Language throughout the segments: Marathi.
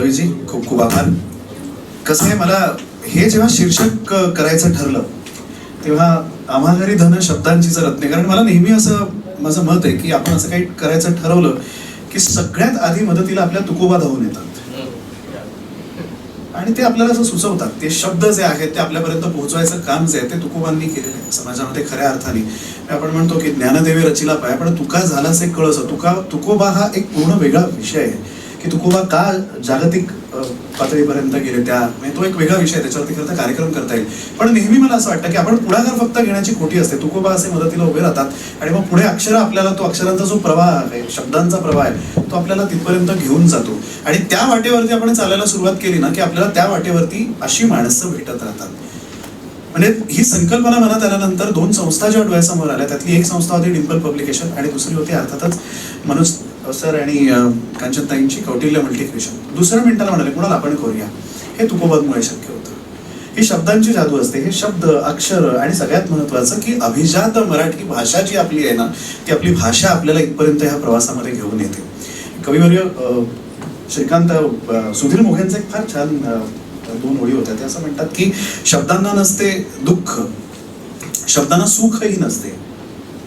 पल्लवीजी खूप खूप आभार कसं आहे मला हे जेव्हा शीर्षक करायचं ठरलं तेव्हा आम्हा घरी धन शब्दांचीच रत्ने कारण मला नेहमी असं माझं मत आहे की आपण असं काही करायचं ठरवलं की सगळ्यात आधी मदतीला आपल्या तुकोबा धावून येतात. आणि ते आपल्याला असं सुचवतात ते शब्द जे आहेत ते आपल्यापर्यंत पोहोचवायचं काम जे आहे ते तुकोबांनी केलेलं आहे. समाजामध्ये खऱ्या अर्थाने. आपण म्हणतो की ज्ञानदेवे रचिला पाय पण तुका झालाच एक कळस तुका तुकोबा हा एक पूर्ण वेगळा विषय आहे. की तुकोबा का जागतिक पातळीपर्यंत गेले त्या? म्हणजे तो एक वेगळा विषय त्याच्यावरती खरं तर कार्यक्रम करता येईल. पण नेहमी मला असं वाटतं की आपण पुढाकार फक्त घेण्याची खोटी असते. तुकोबा असे मदतीला उभे राहतात आणि मग पुढे अक्षर आपल्याला तो अक्षरांचा जो प्रवाह आहे शब्दांचा प्रवाह आहे तो आपल्याला तिथपर्यंत घेऊन जातो. आणि त्या वाटेवरती आपण चालायला सुरुवात केली ना की आपल्याला त्या वाटेवरती अशी माणसं भेटत राहतात. म्हणजे ही संकल्पना मनात आल्यानंतर दोन संस्था ज्या डोळ्यासमोर आल्या त्यातली एक संस्था होती डिम्पल पब्लिकेशन आणि दुसरी होती अर्थातच मनोज सर आणि अं, कांचनताईंची कौटिल्य मल्टिक्रिएशन दुसऱ्या मिनिटाला म्हणाले कुणाला आपण करूया? हे तुकोबादमुळे शक्य होतं. ही शब्दांची जादू असते. हे शब्द अक्षर आणि सगळ्यात महत्वाचं की अभिजात मराठी भाषा जी आपली आहे ना ती आपली भाषा आपल्याला इथपर्यंत ह्या प्रवासामध्ये घेऊन येते. कविवर्य श्रीकांत सुधीर मोघेंचं एक फार छान दोन ओळी होत्या. ते असं म्हणतात की शब्दांना नसते दुःख शब्दांना सुखही नसते.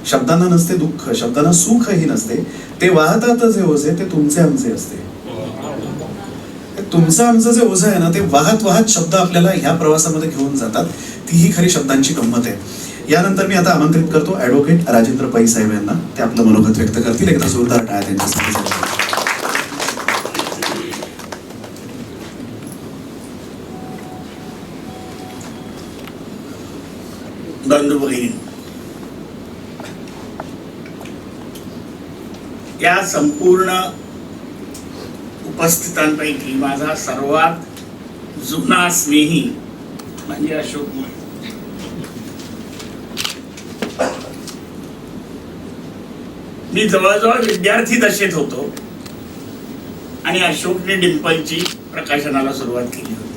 शब्दांना नसते दुःख शब्दांना सुखही नसते. ते वाहतात जे ओझे ते तुमचे आमचे असते. तुमचं आमचं जे ओझं आहे ना ते वाहत वाहत शब्द आपल्याला ह्या प्रवासामध्ये घेऊन जातात. ती ही खरी शब्दांची गंमत आहे. यानंतर मी आता आमंत्रित करतो ऍडव्होकेट राजेंद्र पै साहेब यांना. ते आपलं मनोगत व्यक्त करतील. एकदा जोरदार टाळ्या त्यांच्यासाठी. बंधू या संपूर्ण उपस्थितांपैकी माझा सर्वात जुना स्नेही म्हणजे अशोक मोरे. मी जवळजवळ विद्यार्थी दशेत होतो आणि अशोकने डिंपलची प्रकाशनाला सुरुवात केली होती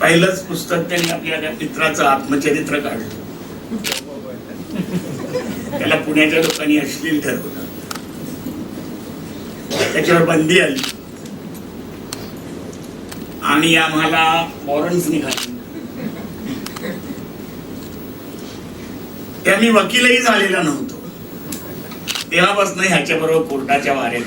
पहिलंच पुस्तक त्यांनी आपल्या मित्राचं आत्मचरित्र काढलं त्याला पुण्याच्या लोकांनी अश्लील ठरवलं. त्याच्यावर बंदी आली. आणि आम्हाला वॉरंट निघाले. त्यांनी मी वकीलही झालेला नव्हतो. तेव्हापासून ह्याच्या बरोबर कोर्टाच्या वाऱ्या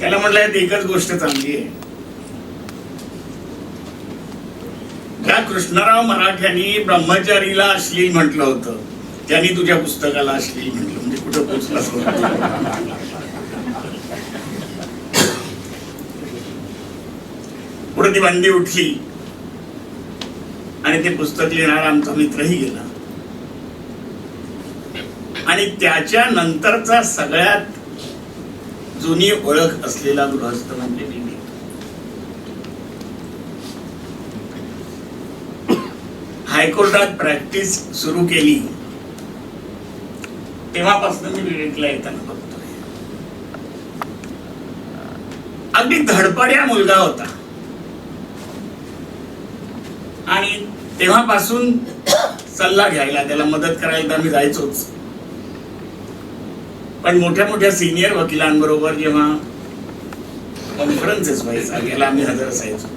त्याला म्हटलं एकच गोष्ट चांगली आहे. त्या कृष्णराव मराठ्यांनी ब्रह्मचारीला अश्लील म्हटलं होतं. त्यांनी तुझ्या पुस्तकाला अश्लील म्हटलं. म्हणजे कुठं पोचला पुढे ती बंदी उठली. आणि ते पुस्तक लिहिणारा आमचा मित्रही गेला. आणि त्याच्या नंतरचा सगळ्यात जुनी ओळख असलेला गृहस्थ म्हणजे मी हायकोर्टात प्रॅक्टिस सुरू केली तेव्हापासून मी विवेकला येताना बघतोय. अगदी धडपड्या मुलगा होता. आणि तेव्हापासून सल्ला घ्यायला त्याला मदत करायला तर मी जायचोच. पण मोठ्या मोठ्या सिनियर वकिलांबरोबर जेव्हा कॉन्फरन्सेस व्हायचा याला आम्ही हजर असायचो.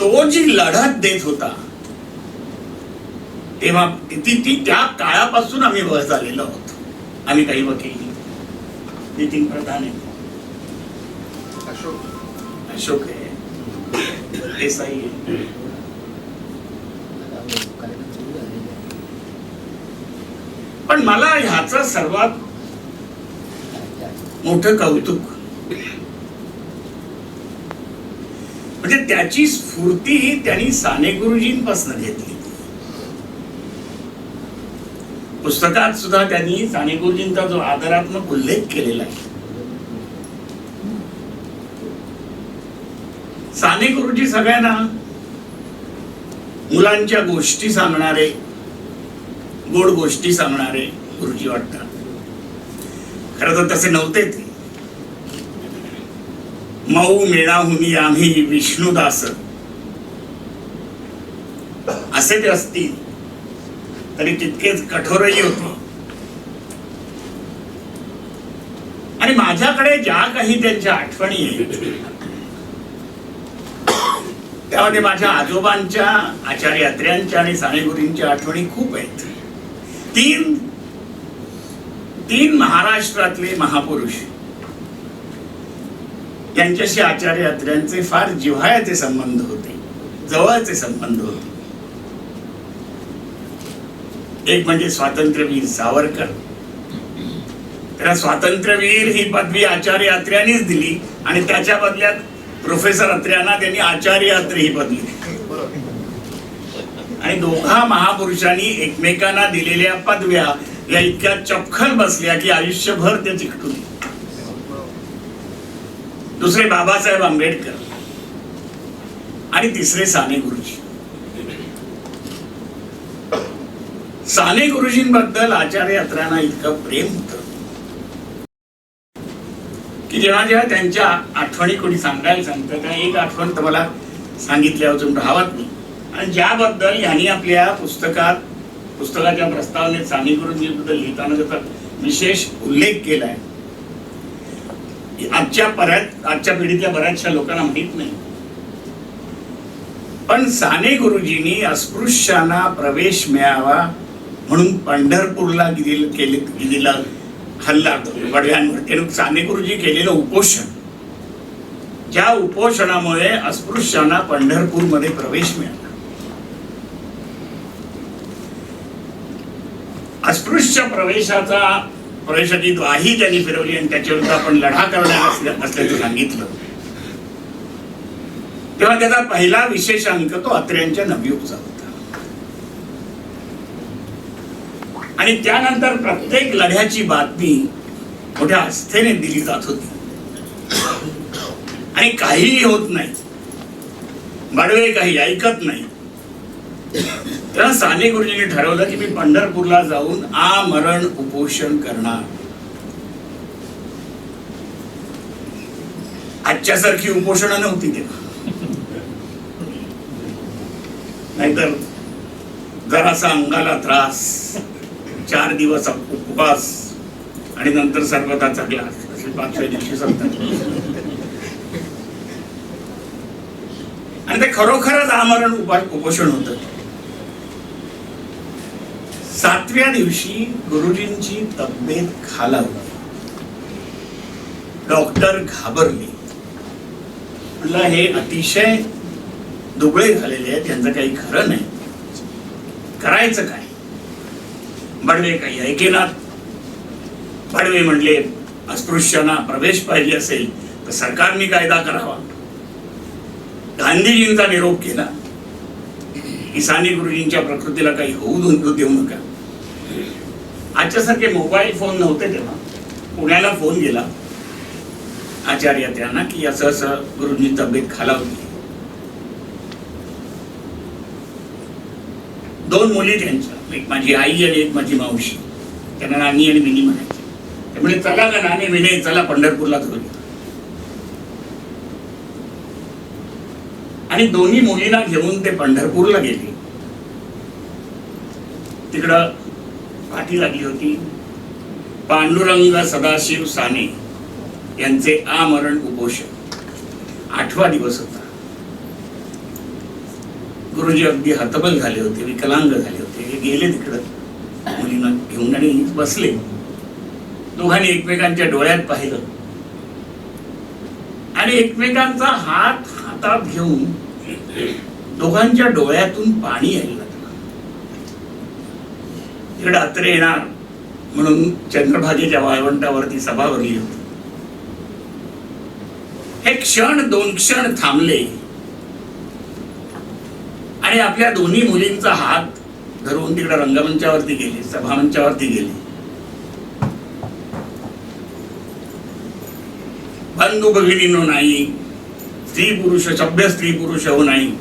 तो जी लढत देत होता तेव्हा ती ती त्या काळापासून आम्ही वर झालेलो आहोत. आम्ही काही वकील. नितीन प्रधान आहे. अशोक आहे. देसाई आहे. पण मला ह्याचं सर्वात मोठं कौतुक म्हणजे त्याची स्फूर्ती ही त्यांनी साने गुरुजींपासून घेतली. पुस्तकात सुद्धा त्यांनी साने गुरुजींचा जो आदरात्मक उल्लेख केलेला आहे. साने गुरुजी सगळ्यांना मुलांच्या गोष्टी सांगणारे गोड गोष्टी सांगणारे गुरुजी वाटतात. खरं तर तसे नव्हते ते. मऊ मेणाहुनी आम्ही विष्णुदास. असे ते असतील तरी तितकेच कठोरही होते. आणि माझ्याकडे ज्या काही त्यांच्या आठवणी त्यामध्ये माझ्या आजोबांच्या आचार्य अत्र्यांच्या आणि सानेगुरींच्या आठवणी खूप आहेत. तीन तीन महाराष्ट्रातले महापुरुष. त्यांच्याशी आचार्य अत्र्यांचे फार जिव्हाळ्याचे संबंध होते. जवळचे संबंध होते. एक म्हणजे स्वातंत्र्यवीर सावरकर. त्याला स्वातंत्र्यवीर ही पदवी आचार्य अत्र्यांनीच दिली आणि त्याच्या बदल्यात प्रोफेसर अत्र्यांना त्यांनी आचार्य अत्र ही पदवी दिली. आणि दोघा महापुरुषांनी एकमेकांना दिलेल्या पदव्या या इतक्या चपखल बसल्या की आयुष्यभर ते चिकटून दुसरे बाबासाहेब आंबेडकर आणि तिसरे साने गुरुजी. साने गुरुजींबद्दल आचार्य यात्रांना इतकं प्रेम होत की जेव्हा जेव्हा त्यांच्या आठवणी कोणी सांगायला सांगतं त्या एक आठवण तर मला सांगितली अजून राहत नाही. आणि ज्याबद्दल यांनी आपल्या पुस्तकात पुस्तकाच्या प्रस्तावनेत साने गुरुजींबद्दल लिहिताना त्याचा विशेष उल्लेख केला आहे आजच्या बऱ्याच आजच्या पिढीतल्या बऱ्याचशा लोकांना माहीत नाही. पण साने गुरुजींनी अस्पृश्यांना प्रवेश मिळावा म्हणून पंढरपूरला गेलेलं गेलेला हल्ला वडव्यांवर. ते साने गुरुजी केलेलं उपोषण. ज्या उपोषणामुळे अस्पृश्यांना पंढरपूरमध्ये प्रवेश मिळाला. अस्पृश्य प्रवेशाचा प्रवेशाची द्वाही त्यांनी फिरवली आणि त्याच्याविरुद्ध आपण लढा करणार असल्याचं सांगितलं. तेव्हा त्याचा पहिला विशेष अंक तो अत्र्यांच्या नवयुगचा होता. आणि त्यानंतर प्रत्येक लढ्याची बातमी मोठ्या आस्थेने दिली जात होती. आणि काहीही होत नाही. बडवे काही ऐकत नाही. तेव्हा साने गुरुजींनी ठरवलं की मी पंढरपूरला जाऊन आमरण उपोषण करणार. आजच्यासारखी उपोषण नव्हती तेव्हा. नाहीतर जरासा अंगाला त्रास चार दिवस उपवास आणि नंतर सरबताचा ग्लास असे पाचव्या दिवशी सांगतात. आणि ते खरोखरच आमरण उपाय उपोषण होतं. सातव्या दिवशी गुरुजींची तब्येत खालावली. डॉक्टर घाबरले. म्हटलं हे अतिशय दुबळे झालेले आहेत यांचं काही खरं नाही. करायचं काय? बडवे काही ऐकेनात. बडवे म्हणले अस्पृश्यांना प्रवेश पाहिजे असेल तर सरकारने कायदा करावा. गांधीजींचा निरोप केला. किसानी गुरुजींच्या प्रकृतीला काही होऊ देऊ देऊ नका. आजच्यासारखे मोबाईल फोन नव्हते तेव्हा. पुण्याला फोन गेला. आचार्य त्यांना की असं असं गुरुजी तब्येत खालावली. दोन मुली त्यांच्या. एक माझी आई आणि एक माझी मावशी. त्यांना नानी आणि मिनी म्हणायची. त्यामुळे चला ना नानी विनय चला पंढरपूरला करूया आणि दोन्ही मुलींना घेऊन ते पंढरपूरला गेले. तिकडं पाठी लागली होती. पांडुरंग सदाशिव साने यांचे आमरण उपोषण. आठवा दिवस होता. गुरुजी अगदी हतबल झाले होते विकलांग झाले होते. हे गेले तिकडं. मुलींना घेऊन आणि बसले. दोघांनी एकमेकांच्या डोळ्यात पाहिलं. आणि एकमेकांचा हात हातात घेऊन दोघांच्या डोळ्यातून पाणी आलं. तिकडे अत्रे येणार. म्हणून चंद्रभागेच्या वाळवंटावरती सभा भरली होती. हे क्षण दोन क्षण थांबले. आणि आपल्या दोन्ही मुलींचा हात धरून तिकडे रंगमंचावरती गेले सभामंचावरती गेले. बंधू भगिनीनो नाही स्त्री पुरुष सभ्य स्त्री पुरुष हो नाही.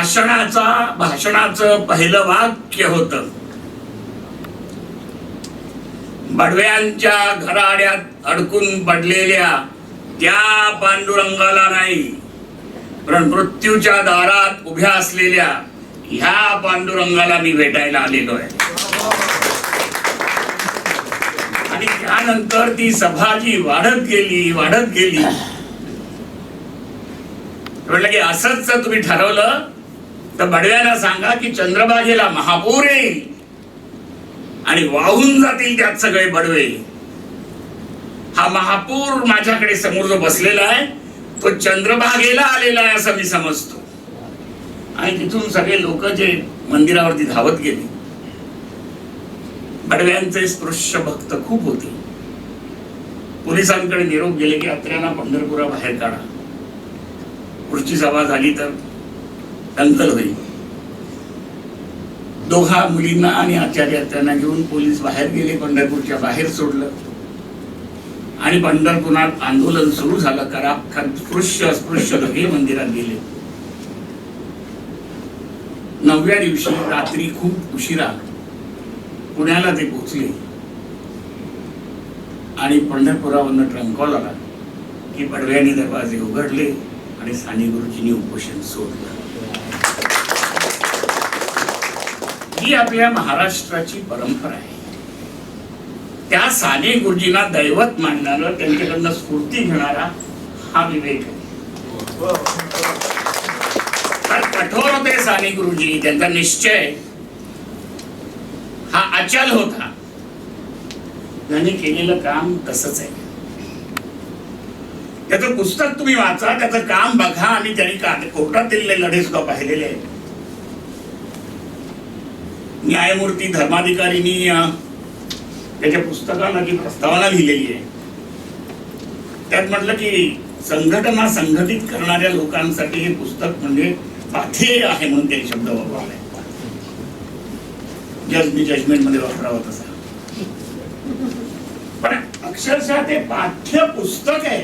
भाषणाचा भाषणाचं पहिलं वाक्य होत. बडव्यांच्या घराड्यात अडकून पडलेल्या त्या पांडुरंगाला नाही पण मृत्यूच्या दारात उभ्या असलेल्या ह्या पांडुरंगाला मी भेटायला आलेलो आहे. आणि त्यानंतर ती सभा जी वाढत गेली वाढत गेली. म्हटलं की असंच तुम्ही ठरवलं तर बडव्याला सांगा की चंद्रबागेला महापूर येईल आणि वाहून जातील त्यात सगळे बडवे. हा महापूर माझ्याकडे समोर जो बसलेला आहे तो चंद्रभागेला आलेला आहे असं मी समजतो. आणि तिथून सगळे लोक जे मंदिरावरती धावत गेले बडव्यांचे स्पृश्य भक्त खूप होते. पोलिसांकडे निरोप गेले की अत्र्यांना पंढरपुरा बाहेर काढा. पुढची सभा झाली तर दंगल होईल. दोघा मुलींना आणि आचार्य त्यांना घेऊन पोलीस बाहेर गेले पंढरपूरच्या बाहेर सोडलं. आणि पंढरपुरात आंदोलन सुरू झालं. करा स्पृश्य अस्पृश्य लगे मंदिरात गेले. नवव्या दिवशी रात्री खूप उशिरा पुण्याला ते पोचले आणि पंढरपुरावरनं ट्रंकॉल आला की पडव्याने दरवाजे उघडले आणि साने गुरुजींनी उपोषण सोडलं. ही आपल्या महाराष्ट्राची परंपरा आहे. त्या साने गुरुजींना दैवत मानणारं त्यांच्याकडनं स्फूर्ती घेणारा हा विवेक आहे. तर कठोर होते साने गुरुजी त्यांचा निश्चय. हा अचल होता. त्यांनी केलेलं काम तसंच आहे. त्याचं पुस्तक तुम्ही वाचा त्याचं काम बघा आणि त्यांनी का कोर्टात दिलेले लढे सुद्धा पाहिलेले आहेत. न्यायमूर्ती धर्माधिकारीनी त्याच्या पुस्तकाला जी प्रस्तावना लिहिलेली आहे त्यात म्हटलं की संघटना संघटित करणाऱ्या लोकांसाठी हे पुस्तक म्हणजे पाथेय आहे म्हणून ते शब्द वापरला. जज मी जजमेंटमध्ये वापरावा तसा. पण अक्षरशः ते पाठ्य पुस्तक आहे.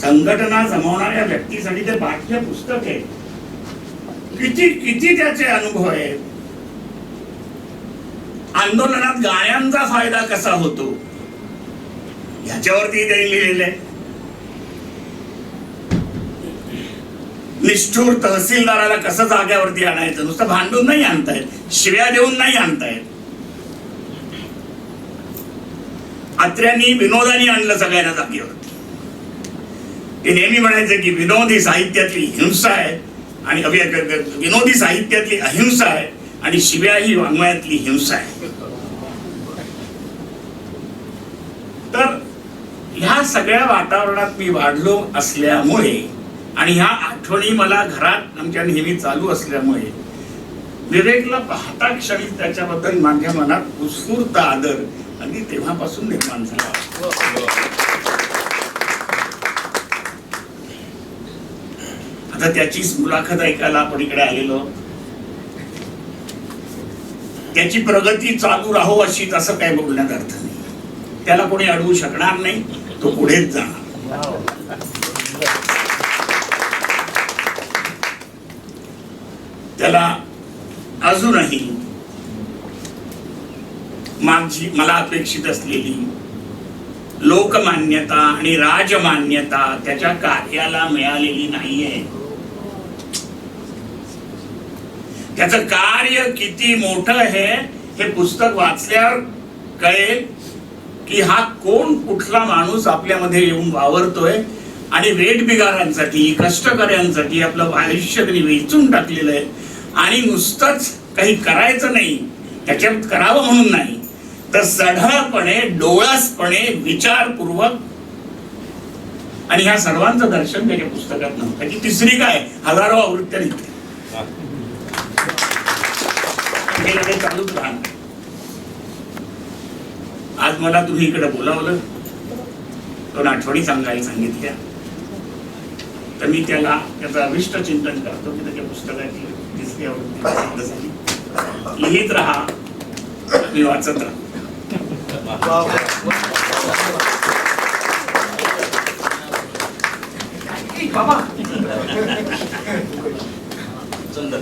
संघटना जमवणाऱ्या व्यक्तीसाठी ते पाठ्य पुस्तक आहे. किती किती त्याचे अनुभव आहेत? आंदोलनात गाण्यांचा फायदा कसा होतो? ह्याच्यावरती त्यांनी लिहिलेलं आहे. निष्ठूर तहसीलदाराला कसं जाग्यावरती आणायचं? नुसतं भांडून नाही आणतायत. शिव्या देऊन नाही आणतायत. आत्र्यांनी विनोदानी आणलं सगळ्यांना जागेवरती. ते नेहमी म्हणायचं की विनोदी साहित्यातली हिंसा आहे. आणि अभि- विनोदी साहित्यातली अहिंसा आहे आणि शिव्या ही वाङ्मयातली हिंसा आहे. तर ह्या सगळ्या वातावरणात मी वाढलो असल्यामुळे आणि ह्या आठवणी मला घरात आमच्या नेहमी चालू असल्यामुळे विवेकला पाहता क्षणी त्याच्याबद्दल माझ्या मनात उत्स्फूर्त आदर आणि तेव्हापासून निर्माण झाला. आता त्याचीच मुलाखत ऐकायला आपण इकडे आलेलो. त्याची प्रगती चालू राहो अशी असं काय बोलण्यात अर्थ नाही. त्याला कोणी अडवू शकणार नाही तो पुढेच जाणार. त्याला अजूनही माझी मला अपेक्षित असलेली लोकमान्यता आणि राजमान्यता त्याच्या कार्याला मिळालेली नाहीये. त्याचं कार्य किती मोठं आहे हे पुस्तक वाचल्यावर कळेल की हा कोण कुठला माणूस आपल्यामध्ये येऊन वावरतोय आणि वेटबिगारांसाठी कष्टकऱ्यांसाठी आपलं आयुष्य त्यांनी वेचून टाकलेलं आहे. आणि नुसतंच काही करायचं नाही त्याच्यात करावं म्हणून नाही तर सढळपणे डोळसपणे विचारपूर्वक. आणि ह्या सर्वांचं दर्शन त्याच्या पुस्तकात नव्हतं त्याची तिसरी काय? हजारो आवृत्त्या निघते हे चालूच राहणार. आज मला तुम्ही इकडे बोलावलं. दोन आठवणी सांगायला सांगितल्या. तर मी त्याला त्याचं अविष्ट चिंतन करतो की त्याच्या पुस्तकाची तिसरी आवृत्ती प्रसिद्ध झाली. लिहित राहा मी वाचत राहा बाबा. सुंदर